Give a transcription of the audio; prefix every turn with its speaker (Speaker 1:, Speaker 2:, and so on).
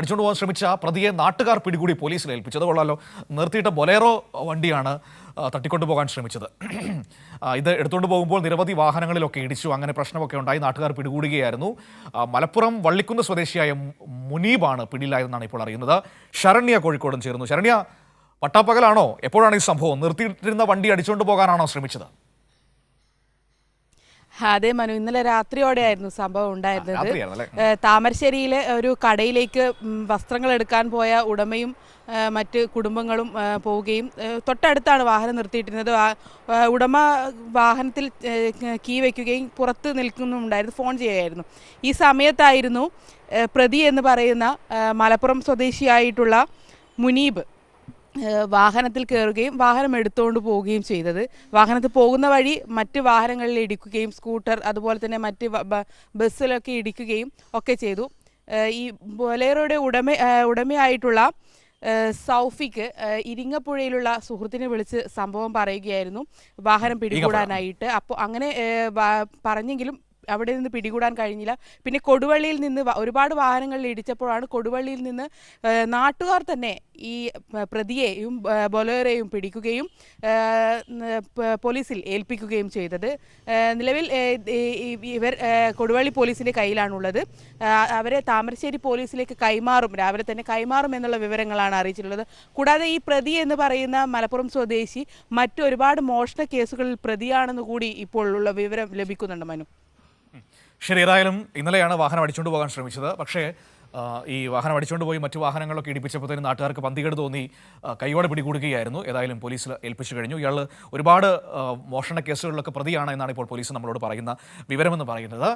Speaker 1: അടിച്ചുകൊണ്ട് പോകാൻ ശ്രമിച്ച പ്രതിയെ നാട്ടുകാർ പിടികൂടി പോലീസിൽ ഏൽപ്പിച്ചത് കൊള്ളാലോ. നിർത്തിയിട്ട ബൊലേറോ വണ്ടിയാണ് തട്ടിക്കൊണ്ടു പോകാൻ ശ്രമിച്ചത്. ഇത് എടുത്തുകൊണ്ട് പോകുമ്പോൾ നിരവധി വാഹനങ്ങളിലൊക്കെ ഇടിച്ചു അങ്ങനെ പ്രശ്നമൊക്കെ ഉണ്ടായി. നാട്ടുകാർ പിടികൂടുകയായിരുന്നു. മലപ്പുറം വള്ളിക്കുന്ന് സ്വദേശിയായ മുനീബാണ് പിടിയിലായതെന്നാണ് ഇപ്പോൾ അറിയുന്നത്. ശരണ്യ കോഴിക്കോടും ചേർന്നു ശരണ്യ പട്ടാപ്പകലാണോ? എപ്പോഴാണ് ഈ സംഭവം? നിർത്തിയിട്ടിരുന്ന വണ്ടി അടിച്ചുകൊണ്ട് പോകാനാണോ ശ്രമിച്ചത്?
Speaker 2: അതെ മനു ഇന്നലെ രാത്രിയോടെയായിരുന്നു സംഭവം ഉണ്ടായിരുന്നത്. താമരശ്ശേരിയിലെ ഒരു കടയിലേക്ക് വസ്ത്രങ്ങൾ എടുക്കാൻ പോയ ഉടമയും മറ്റ് കുടുംബങ്ങളും പോവുകയും തൊട്ടടുത്താണ് വാഹനം നിർത്തിയിട്ടിരുന്നത്. ഉടമ വാഹനത്തിൽ കീ വയ്ക്കുകയും പുറത്ത് നിൽക്കുന്നുണ്ടായിരുന്നു ഫോൺ ചെയ്യുകയായിരുന്നു. ഈ സമയത്തായിരുന്നു പ്രതി എന്ന് പറയുന്ന മലപ്പുറം സ്വദേശിയായിട്ടുള്ള മുനീബ് വാഹനത്തിൽ കയറുകയും വാഹനം എടുത്തുകൊണ്ട് പോവുകയും ചെയ്തത്. വാഹനത്തിൽ പോകുന്ന വഴി മറ്റ് വാഹനങ്ങളിൽ ഇടിക്കുകയും സ്കൂട്ടർ അതുപോലെ തന്നെ മറ്റ് ബസ്സിലൊക്കെ ഇടിക്കുകയും ഒക്കെ ചെയ്തു. ഈ ബൊലേറോയുടെ ഉടമ ഉടമയായിട്ടുള്ള സൗഫിക്ക് ഇരിങ്ങപ്പുഴയിലുള്ള സുഹൃത്തിനെ വിളിച്ച് സംഭവം പറയുകയായിരുന്നു. വാഹനം പിടികൂടാനായിട്ട്. അപ്പോൾ അങ്ങനെ പറഞ്ഞെങ്കിലും അവിടെ നിന്ന് പിടികൂടാൻ കഴിഞ്ഞില്ല. പിന്നെ കൊടുവള്ളിയിൽ നിന്ന് ഒരുപാട് വാഹനങ്ങളിൽ ഇടിച്ചപ്പോഴാണ് കൊടുവള്ളിയിൽ നിന്ന് നാട്ടുകാർ തന്നെ ഈ പ്രതിയെയും ബൊലേറോയും പിടിക്കുകയും പോലീസിൽ ഏൽപ്പിക്കുകയും ചെയ്തത്. നിലവിൽ ഇവർ കൊടുവള്ളി പോലീസിന്റെ കയ്യിലാണുള്ളത്. അവരെ താമരശ്ശേരി പോലീസിലേക്ക് കൈമാറും രാവിലെ തന്നെ കൈമാറും എന്നുള്ള വിവരങ്ങളാണ് അറിയിച്ചിട്ടുള്ളത്. കൂടാതെ ഈ പ്രതി എന്ന് പറയുന്ന മലപ്പുറം സ്വദേശി മറ്റൊരുപാട് മോഷണ കേസുകളിൽ പ്രതിയാണെന്ന് കൂടി ഇപ്പോൾ ഉള്ള വിവരം ലഭിക്കുന്നുണ്ട് മനു.
Speaker 1: ശരി ഏതായാലും ഇന്നലെയാണ് വാഹനം അടിച്ചുകൊണ്ട് പോകാൻ ശ്രമിച്ചത്. പക്ഷേ ഈ വാഹനം അടിച്ചുകൊണ്ട് പോയി മറ്റു വാഹനങ്ങളൊക്കെ ഇടിപ്പിച്ചപ്പോഴത്തേനും നാട്ടുകാർക്ക് പന്തികേട് തോന്നി കൈയോടെ പിടികൂടുകയായിരുന്നു. ഏതായാലും പോലീസിൽ ഏൽപ്പിച്ചു കഴിഞ്ഞു. ഇയാൾ ഒരുപാട് മോഷണ കേസുകളിലൊക്കെ പ്രതിയാണ് എന്നാണ് ഇപ്പോൾ പോലീസ് നമ്മളോട് പറയുന്ന വിവരമെന്ന് പറയുന്നത്.